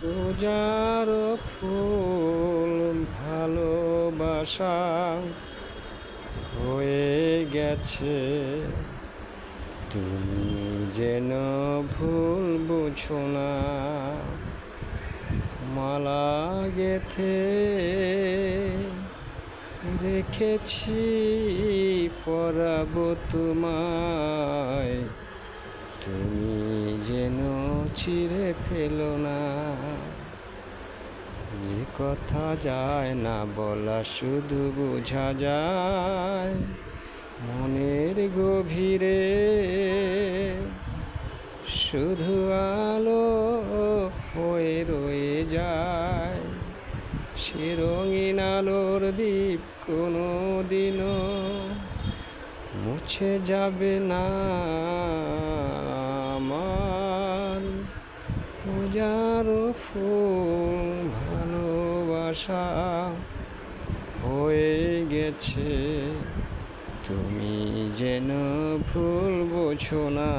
পূজার ফুল ভালোবাসা হয়ে গেছে। তুমি যেন ভুল বুঝো না। মালা গেথে রেখেছি, পরাব তোমায়। তুমি যেন ছিঁড়ে ফেলো না। যে কথা যায় না বলা শুধু বোঝা যায় মনের গভীরে। শুধু আলো হয়ে রয়ে যায় সে রঙিন আলোর দ্বীপ কোনো দিনও মুছে যাবে না। পূজার ফুল ভালোবাসা হয়ে গেছে। তুমি যেন ভুল বোঝো না।